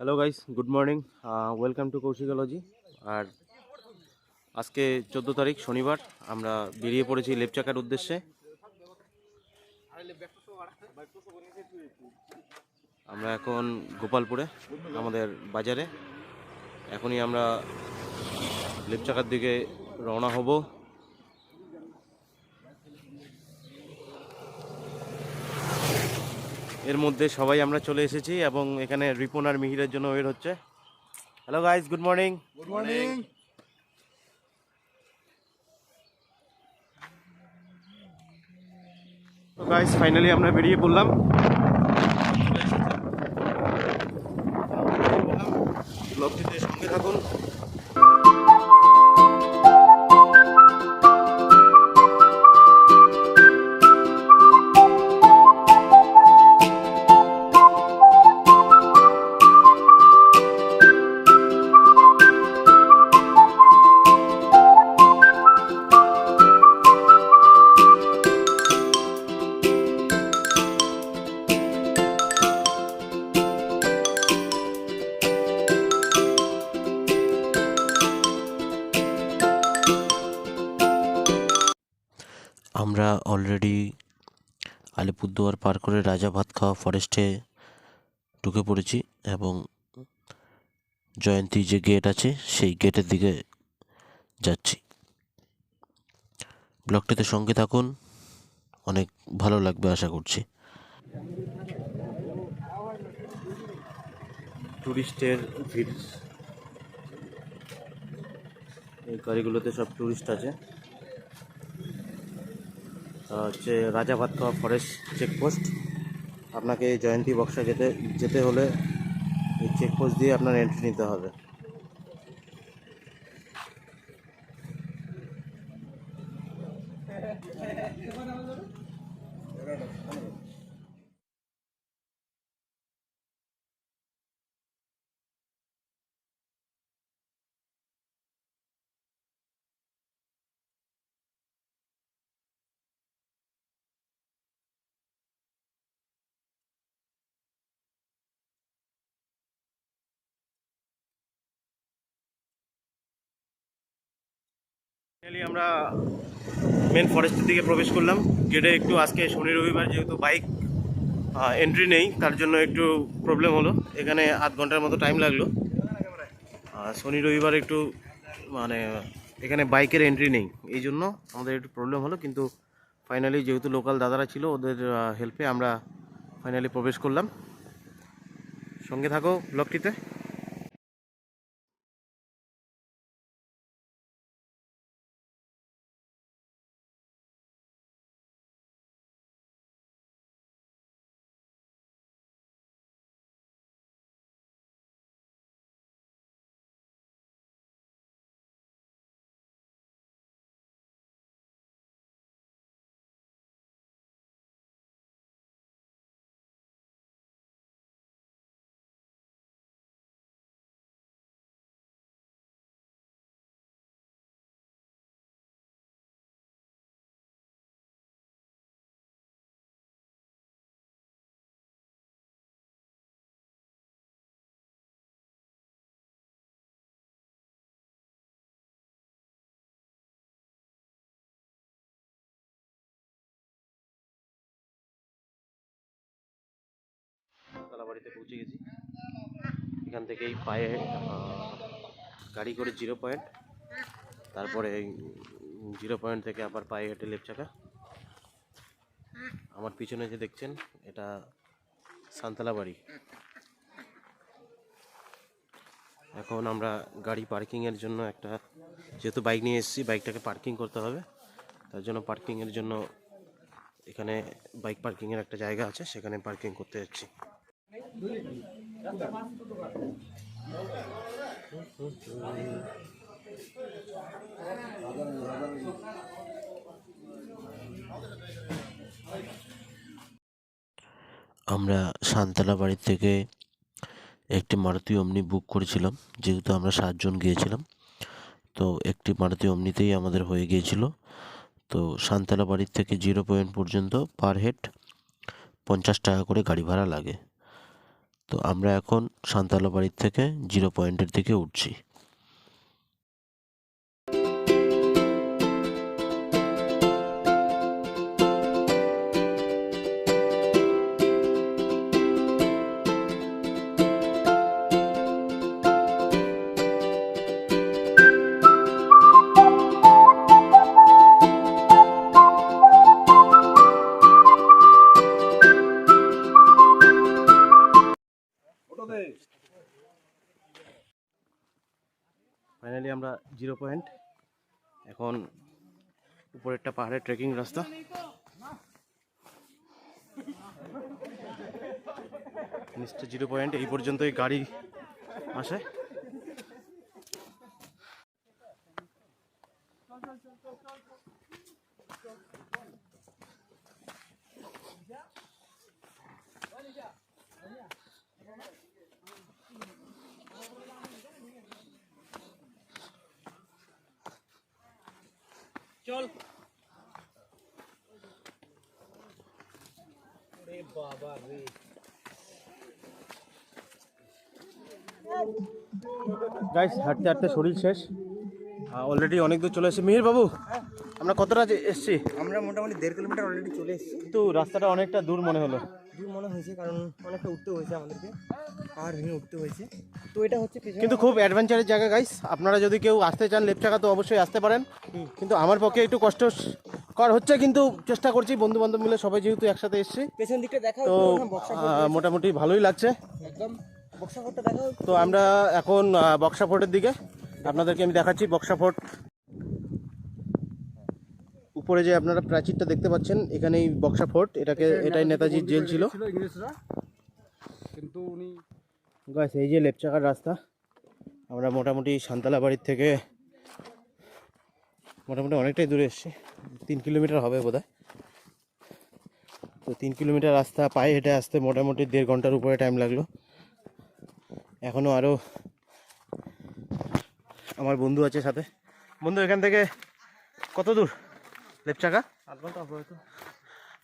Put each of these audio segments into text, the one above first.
Hello guys good morning welcome to Kaushikology আর আজকে চোদ্দ তারিখ, শনিবার। আমরা বেরিয়ে পড়েছি লেপচাকার উদ্দেশ্যে। আমরা এখন গোপালপুরে, আমাদের বাজারে। এখনই আমরা লেপচাকার দিকে রওনা হব। এর মধ্যে সবাই আমরা চলে এসেছি এবং এখানে রিপন আর মিহিরের জন্য ওয়েট হচ্ছে। Hello guys good morning good morning তো গাইস ফাইনালি আমরা বেরিয়ে পড়লাম। ব্লগটিতে সঙ্গে থাকুন। আলিপুরদুয়ার পার করে রাজা ভাত খাওয়া ফরেস্টে ঢুকে পড়েছি এবং জয়ন্তী যে গেট আছে, সেই গেটের দিকে যাচ্ছি। ব্লগটিতে সঙ্গে থাকুন, অনেক ভালো লাগবে আশা করছি। টুরিস্টের ভিড়। এই গাড়িগুলোতে সব টুরিস্ট আছে। হচ্ছে রাজা ভাতখাওয়া ফরেস্ট চেকপোস্ট আপনাকে জয়ন্তী বক্সা যেতে যেতে হলে এই চেকপোস্ট দিয়ে আপনার এন্ট্রি নিতে হবে। ফাইনালি আমরা মেন ফরেস্টের দিকে প্রবেশ করলাম। গেটে একটু আজকে শনি, রবিবার যেহেতু বাইক এন্ট্রি নেই, তার জন্য একটু প্রবলেম হলো। এখানে আধ ঘণ্টার মতো টাইম লাগল। শনি, রবিবার একটু মানে এখানে বাইকের এন্ট্রি নেই। এই জন্য আমাদের একটু প্রবলেম হলো। কিন্তু ফাইনালি যেহেতু লোকাল দাদারা ছিল, ওদের হেল্পে আমরা ফাইনালি প্রবেশ করলাম। সঙ্গে থাকো ব্লগটিতে তালাবাড়িতে পৌঁছে গেছি। এখান থেকেই পায়ে আহ, গাড়ি করে জিরো পয়েন্ট তারপরে জিরো পয়েন্ট থেকে আবার পায়ে হেঁটে লেপ চাকা। আমার পিছনে যে দেখছেন এটা সান্তালা বাড়ি এখন আমরা গাড়ি পার্কিংয়ের জন্য একটা যেহেতু বাইক নিয়ে এসেছি বাইকটাকে পার্কিং করতে হবে। তার জন্য পার্কিংয়ের জন্য এখানে বাইক পার্কিংয়ের একটা জায়গা আছে সেখানে পার্কিং করতে যাচ্ছি। আমরা শান্তলা বাড়ির থেকে একটি মারুতি অমনি বুক করেছিলাম, যেহেতু আমরা সাতজন গিয়েছিলাম। তো একটি মারুতি অমনিতেই আমাদের হয়ে গিয়েছিল। তো শান্তলা বাড়ির থেকে জিরো পয়েন্ট পর্যন্ত পার হেড পঞ্চাশ টাকা করে গাড়ি ভাড়া লাগে। তো আমরা এখন সান্তালা বাড়ির থেকে জিরো পয়েন্টের দিকে উঠছি। Zero point. এখন উপরেরটা পাহাড়ের ট্রেকিং রাস্তা। নিচটা জিরো পয়েন্ট এই পর্যন্তই গাড়ি আসে। গাইস হাঁটতে হাঁটতে শরীর শেষ। অলরেডি অনেক দূর চলে এসেছি। মিহির বাবু আমরা কতটা যে এসছি? আমরা মোটামুটি দেড় কিলোমিটার অলরেডি চলে এসেছি। কিন্তু রাস্তাটা অনেকটা দূর মনে হলো। দূর মনে হয়েছে কারণ অনেকটা উঠতে হয়েছে আমাদেরকে। পাহাড় ভেঙে উঠতে হয়েছে। তো এটা হচ্ছে কিন্তু খুব অ্যাডভেঞ্চারের জায়গা গাইস আপনারা যদি কেউ আসতে চান লেপচাকা তো অবশ্যই আসতে পারেন। কিন্তু আমার পক্ষে একটু কষ্ট কর হচ্ছে কিন্তু চেষ্টা করছি বন্ধু বান্ধব মিলে সবাই যেহেতু একসাথে এসছি। পেছন দিকটা দেখা তো মোটামুটি ভালোই লাগছে। একদম। তো আমরা এখন বক্সা ফোর্টের দিকে। আপনাদেরকে আমি দেখাচ্ছি বক্সা ফোর্ট উপরে যে আপনারা প্রাচীরটা দেখতে পাচ্ছেন এখানেই বক্সা ফোর্ট এটাকে এটাই নেতাজির জেল ছিল। কিন্তু উনি গাছ এই যে লেপচাকার রাস্তা আমরা মোটামুটি সান্তালা বাড়ির থেকে মোটামুটি অনেকটাই দূরে এসেছি। তিন কিলোমিটার হবে বোধহয়। তো তিন কিলোমিটার রাস্তা পায়ে হেঁটে আসতে মোটামুটি দেড় ঘণ্টার উপরে টাইম লাগল। এখনও আরও আমার বন্ধু আছে সাথে। বন্ধু এখান থেকে কত দূর? লেপচাকা? আধ ঘণ্টা হবে হয়তো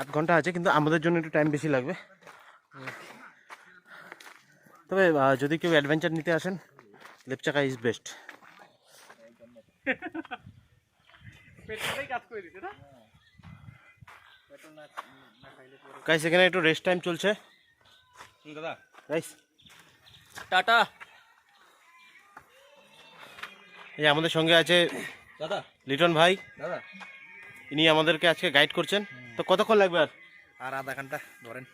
আধ ঘণ্টা আছে কিন্তু আমাদের জন্য একটু টাইম বেশি লাগবে। তবে যদি কেউ অ্যাডভেঞ্চার নিতে আসেন লেপচাকা ইজ বেস্ট গাইস এখানে একটু রেস্ট টাইম চলছে। দাদা গাইস টাটা। এই আমাদের সঙ্গে আছে দাদা। লিটন ভাই। দাদা। ইনি আমাদেরকে আজকে গাইড করছেন। তো কতক্ষণ লাগবে আর? আর আধা ঘণ্টা ধরেন।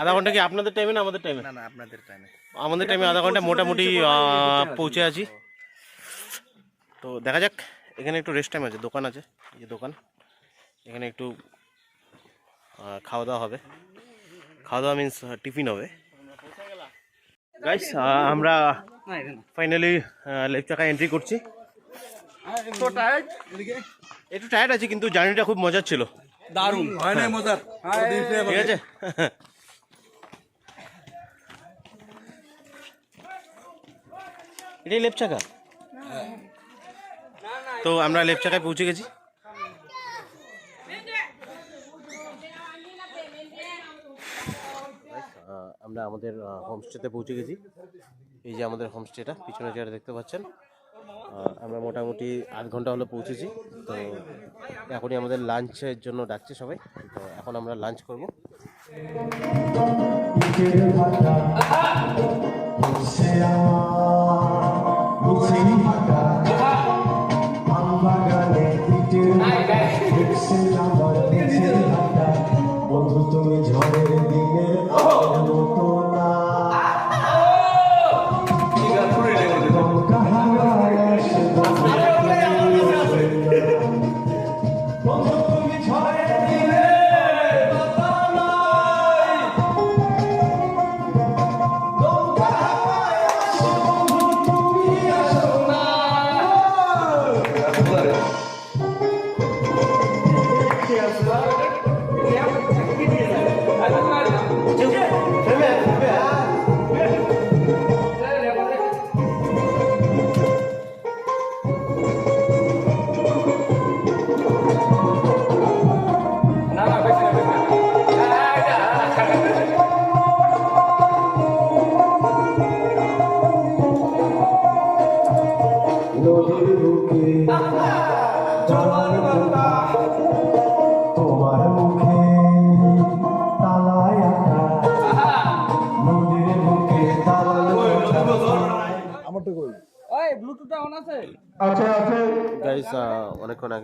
আধা ঘণ্টা কি আপনাদের টাইমে না আমাদের টাইমে না না আপনাদের টাইমে আমাদের টাইমে আধা ঘণ্টা মোটামুটি পৌঁছে আছি। তো দেখা যাক এখানে একটু রেস্ট টাইম আছে দোকান আছে এই যে দোকান। এখানে একটু খাওয়া দাওয়া হবে। খাওয়া দাওয়া মিন্স টিফিন হবে। গাইস আমরা ফাইনালি লেক চাকা এন্ট্রি করছি। একটু টায়ার্ড আছি কিন্তু জার্নিটা খুব মজার ছিল। দারুণ। হয় না মজার। ঠিক আছে? এটাই লেপ চাকা? তো আমরা লেপ চাকায় পৌঁছে গেছি। আমরা আমাদের হোমস্টেতে পৌঁছে গেছি। এই যে আমাদের হোমস্টেটা পিছনে যেটা দেখতে পাচ্ছেন। আমরা মোটামুটি আধ ঘণ্টা হলো পৌঁছেছি। তো এখনই আমাদের লাঞ্চের জন্য ডাকছে সবাই। তো এখন আমরা লাঞ্চ করব। বন্ধু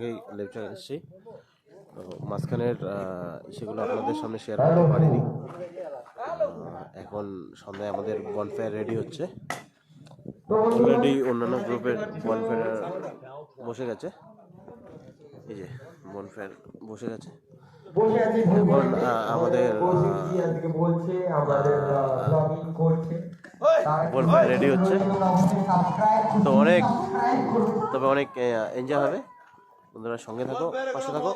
আগেই লেকচার এসেছি। তো মাঝখানের সেগুলো আপনাদের সামনে শেয়ার করতে পারিনি। এখন সন্ধ্যায় আমাদের বনফায়ার রেডি হচ্ছে। অলরেডি অন্যান্য গ্রুপের বনফায়ার বসে গেছে। এই যে বনফায়ার বসে গেছে। এখন আমাদের বনফায়ার রেডি হচ্ছে। তো অনেক তবে অনেক এনজয় হবে। বন্ধুরা সঙ্গে থাকো পাশে থাকো!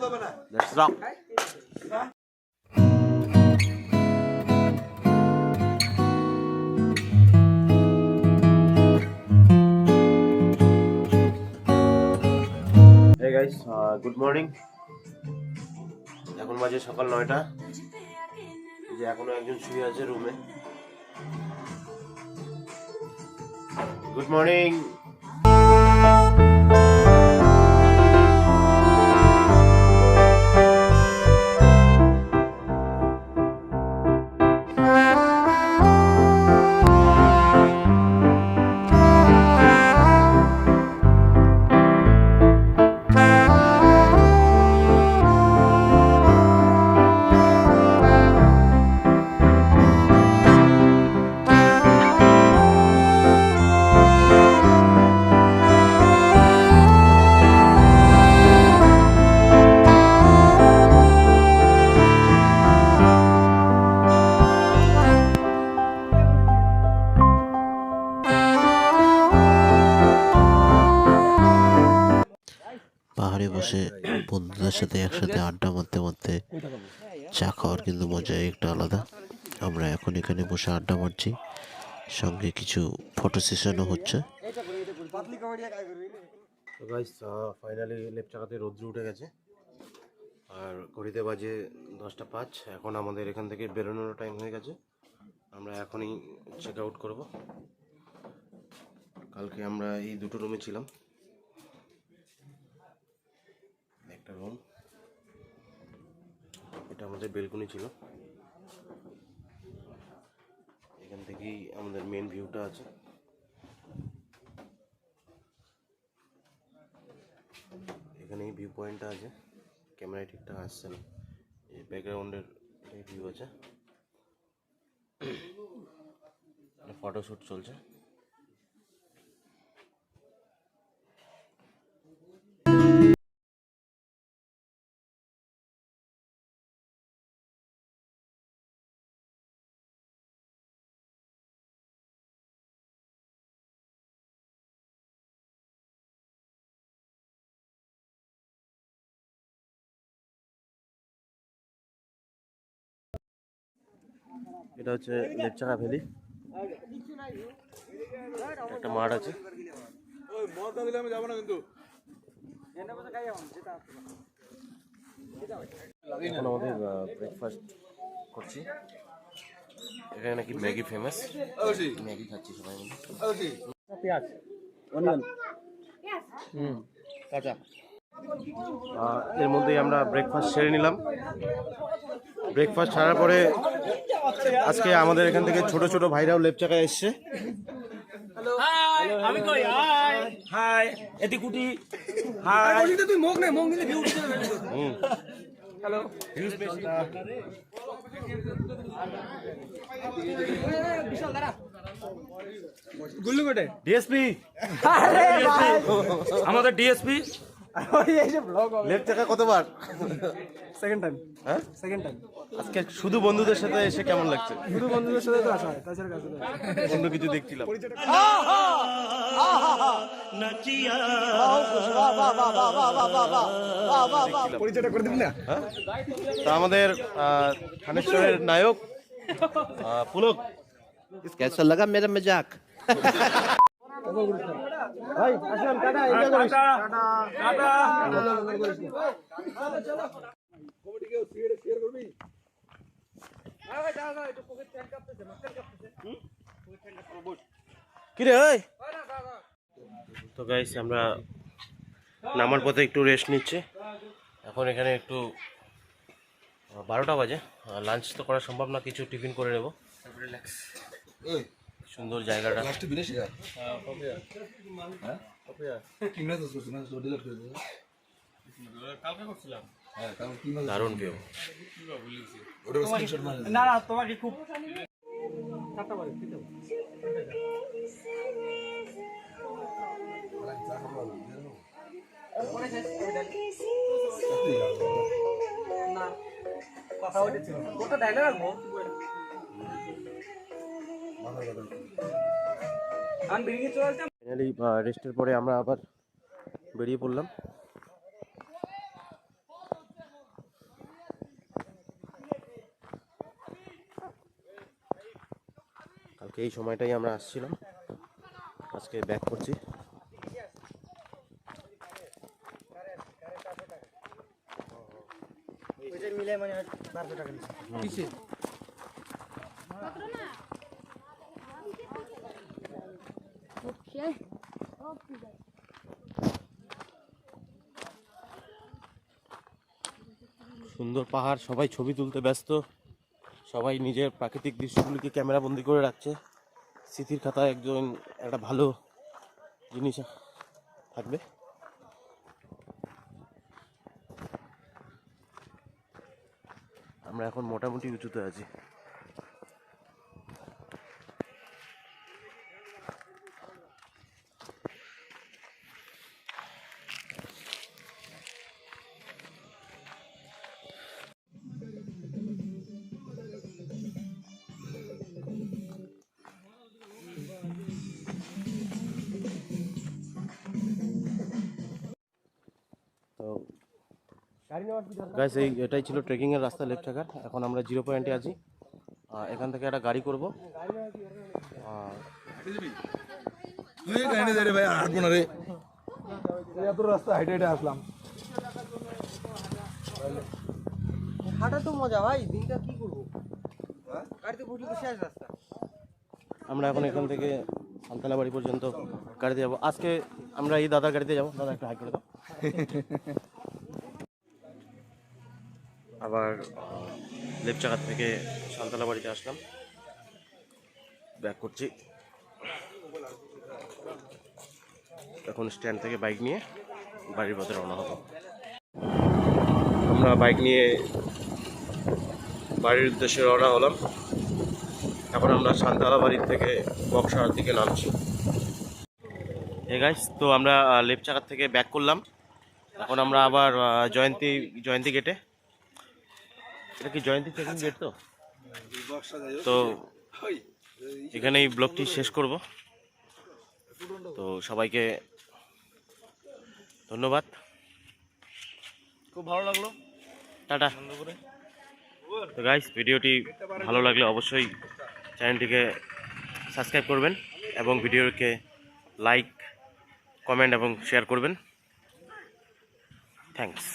গুড মর্নিং এখন বাজে সকাল নয়টা। যে এখনও একজন শুয়ে আছে রুমে গুড মর্নিং সাথে একসাথে আড্ডা মারতে মারতে চা খাওয়ার কিন্তু মজা একটা আলাদা। আমরা এখন এখানে বসে আড্ডা মারছি, সঙ্গে কিছু ফটো সেশনও হচ্ছে। ফাইনালি লেপ চাকাতে রোদ্র উঠে গেছে। আর ঘড়িতে বাজে দশটা পাঁচ, এখন আমাদের এখান থেকে বেরোনোর টাইম হয়ে গেছে। আমরা এখনই চেক আউট করব। কালকে আমরা এই দুটো রুমে ছিলাম। একটা রুম এটা আমাদের বেলকনি ছিল। এখান থেকেই আমাদের মেন ভিউটা আছে। এখানেই ভিউ পয়েন্টটা আছে। ক্যামেরায় ঠিকঠাক আসছে না। এই ব্যাকগ্রাউন্ডের ভিউ আছে। ফটোশ্যুট চলছে। এটা হচ্ছে লেপচাকা ভ্যালি। একটা মাঠ আছে। এখন আমাদের ব্রেকফাস্ট করছি। এখানে নাকি ম্যাগি ফেমাস ম্যাগি খাচ্ছি সবাই মিলে। আহ, এর মধ্যেই আমরা ব্রেকফাস্ট সেরে নিলাম। ব্রেকফাস্ট ছাড়ার পরে আজকে আমাদের এখান থেকে ছোট ছোট ভাইরাও লেপচাকায় এসছে। আমি কই? হাই হাই এটি কুটি। হাই তুই মুখ নে মুখ নিলে ভিউ উঠে যাবে। হুম। হ্যালো গুল্লু কোটে? ডিএসপি আমাদের ডিএসপি লেপচাকা কতবার সেকেন্ড টাইম হ্যাঁ সেকেন্ড টাইম আজকে শুধু বন্ধুদের সাথে এসে কেমন লাগছে শুধু বন্ধুদের সাথে তো আসা হয় তাছাড়া কাছে অন্য কিছু দেখছিলাম পরিচয়টা করে দিবি না তো আমাদের আহ, থানেশ্বরের নায়ক আহ, পুলক कैसा लगा मेरा मजाक ভাই আসলাম টাটা এনজয় করিস টাটা ওই তো গাইস আমরা নামার পথে একটু রেস্ট নিচ্ছে। এখন এখানে একটু বারোটা বাজে। লাঞ্চ তো করা সম্ভব না, কিছু টিফিন করে নেব। সুন্দর জায়গাটা। লাস্টে বিদেশে যায় হ্যাঁ? ডিলিট করে কালকে করছিলাম হ্যাঁ কালকে কি দারুণ কেউ। ওটা স্ক্রিনশট মারে না না তোমাকে খুব কথা ডায়লগ রাখব ফাইনালি রেস্টের পরে আমরা আবার বেরিয়ে পড়লাম। কালকে এই সময়টাই আমরা আসছিলাম। আজকে ব্যাক করছি। মিলে মানে বারোশো টাকা সুন্দর পাহাড়, সবাই ছবি তুলতে ব্যস্ত। সবাই নিজের প্রাকৃতিক দৃশ্যগুলিকে ক্যামেরাবন্দি করে রাখছে। স্মৃতির খাতায় একজন, একটা ভালো জিনিস থাকবে। আমরা এখন মোটামুটি উঁচুতে আছি। গাইস এই এটাই ছিল ট্রেকিং এর রাস্তা লেফট থাকার এখন আমরা জিরো পয়েন্টে আছি। এখান থেকে একটা গাড়ি করব। রাস্তা হাইটে হাইটে আসলাম। হাঁটা তো মজা ভাই দিনটা কি করব? গাড়িতে বসলে তো শেষ রাস্তা। আমরা এখন এখান থেকে সান্তালা বাড়ি পর্যন্ত গাড়িতে যাব। আজকে আমরা এই দাদার গাড়িতে যাব। দাদা একটু হাই করে দাও। আবার লেপ চাকার থেকে সান্তালা বাড়িতে আসলাম। ব্যাক করছি। এখন স্ট্যান্ড থেকে বাইক নিয়ে বাড়ির পথে রওনা হব। আমরা বাইক নিয়ে বাড়ির উদ্দেশ্যে রওনা হলাম। এখন আমরা সান্তালা বাড়ির থেকে বক্সার দিকে নামছি। হে গাইস তো আমরা লেফট চাকার থেকে ব্যাক করলাম। এখন আমরা আবার জয়ন্তী জয়ন্তী গেটে এটা কি জয়ন্তী চেকিং গেট তো? তো এখানে এই ব্লগটি শেষ করব। তো সবাইকে ধন্যবাদ। খুব ভালো লাগল। টাটা। তো গাইস ভিডিওটি ভালো লাগলে অবশ্যই চ্যানেলটিকে সাবস্ক্রাইব করবেন এবং ভিডিওকে লাইক কমেন্ট এবং শেয়ার করবেন। থ্যাঙ্কস